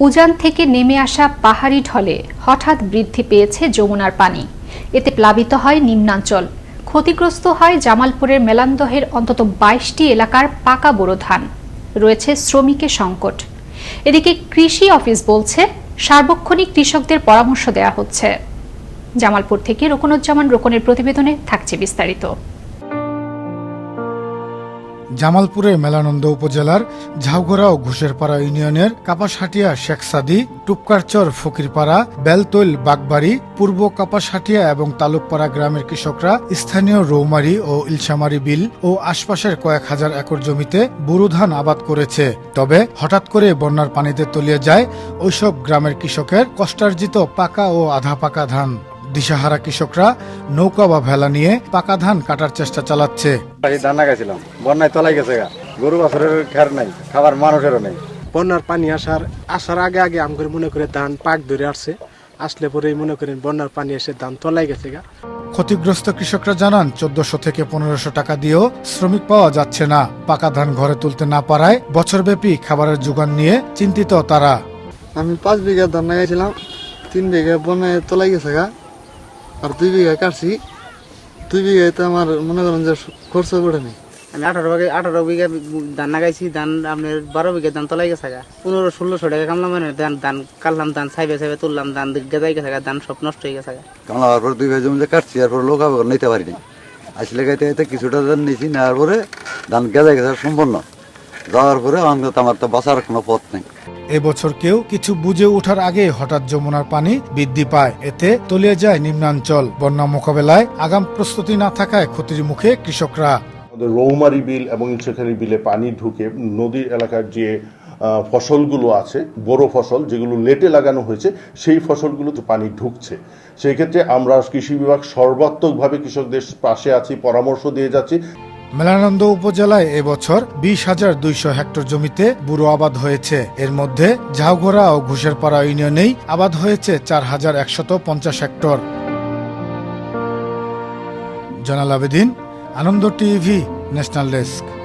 উজান থেকে নেমে আসা পাহাড়ি ঢলে হঠাৎ বৃদ্ধি পেয়েছে যমুনার পানি। এতে প্লাবিত হয় নিম্নাঞ্চল। ক্ষতিগ্রস্ত হয় জামালপুরের মেলান্দহের অন্তত বাইশটি এলাকার পাকা বোরো ধান। রয়েছে শ্রমিকের সংকট। এদিকে কৃষি অফিস বলছে, সার্বক্ষণিক কৃষকদের পরামর্শ দেওয়া হচ্ছে। জামালপুর থেকে রোকনুজ্জামান রোকনের প্রতিবেদনে থাকছে বিস্তারিত। জামালপুরের মেলানন্দ উপজেলার ঝাউগড়া ও ঘুষেরপাড়া ইউনিয়নের কাপাসহাটিয়া শেখসাদি টুপকারচর ফকিরপাড়া, বেলতৈল বাগবাড়ি, পূর্ব কাপাসহাটিয়া এবং তালুকপাড়া গ্রামের কৃষকরা স্থানীয় রৌমারি ও ইলশামারি বিল ও আশপাশের কয়েক হাজার একর জমিতে বুরু ধান আবাদ করেছে। তবে হঠাৎ করে বন্যার পানিতে তলিয়ে যায় ওইসব গ্রামের কৃষকের কষ্টার্জিত পাকা ও আধা পাকা ধান। দিশাহারা কৃষকরা নৌকা বা ভেলা নিয়ে পাকা ধান কাটার চেষ্টা চালাচ্ছে। ধান লাগাইছিলাম বন্যায় তলাই গেছে গরু বাছরের খের নাই খাবার মানুষেরও নেই। বন্যার পানি আসার আসার আগে আগে আম করে মনে করে ধান পাক ধরে আসছে। আসলে পরেই মনে করেন বন্যার পানি এসে ধান তলাই গেছে গা। ক্ষতিগ্রস্ত কৃষকরা জানান চোদ্দশো থেকে পনেরোশো টাকা দিয়েও শ্রমিক পাওয়া যাচ্ছে না। পাকা ধান ঘরে তুলতে না পারায় বছরব্যাপী খাবারের যোগান নিয়ে চিন্তিত তারা। আমি পাঁচ বিঘা ধান লাগাইছিলাম তিন বিঘা বনায় তোলাই গেছে গা। আর দুই বিঘা কাটছি দুই বিঘায় তো আমার মনে করেন যে খরচ নেই। আমি আঠারো বিঘা আঠারো বিঘা ধান লাগাইছি ধান আপনার বারো বিঘা ধান তোলাই গেছে গা পনেরো ষোলোশো টাকা কামলাম মানে ধান ধান কাটলাম ধান সাইবে সাইবে তুললাম ধান গেজাই গেছে গা ধান সব নষ্ট হয়ে গেছে গা কামলা হওয়ার পর দুই ভাই জমিতে কাটছি এরপর লোক আবার নিতে পারিনি আসলে গাইতে গাইতে কিছুটা ধান নিয়েছি নেওয়ার পরে ধান গেজা গেছে সম্পূর্ণ যাওয়ার পরে আমার তো বাঁচার কোনো পথ নেই। এবছর কেউ কিছু বুঝে ওঠার আগে হঠাৎ যমুনার পানি বৃদ্ধি পায়। এতে তলিয়ে যায় নিম্নাঞ্চল। বন্যা মোকাবেলায় আগাম প্রস্তুতি না থাকায় ক্ষতির মুখে কৃষকরা। রৌমারি বিল এবং ইলশেখারি বিলে পানি ঢুকে নদীর এলাকার যে ফসলগুলো আছে বড় ফসল যেগুলো লেটে লাগানো হয়েছে, সেই ফসলগুলোতে পানি ঢুকছে। সেই ক্ষেত্রে আমরা কৃষি বিভাগ সর্বাত্মকভাবে কৃষকদের পাশে আছি, পরামর্শ দিয়ে যাচ্ছি। মেলানন্দ উপজেলায় এবছর বিশ হাজার দুইশো হেক্টর জমিতে বুড়ো আবাদ হয়েছে। এর মধ্যে ঝাউঘোড়া ও ঘুষেরপাড়া ইউনিয়নেই আবাদ হয়েছে চার হাজার একশত পঞ্চাশ hectare. Zainal Abedin, Ananda TV, national desk.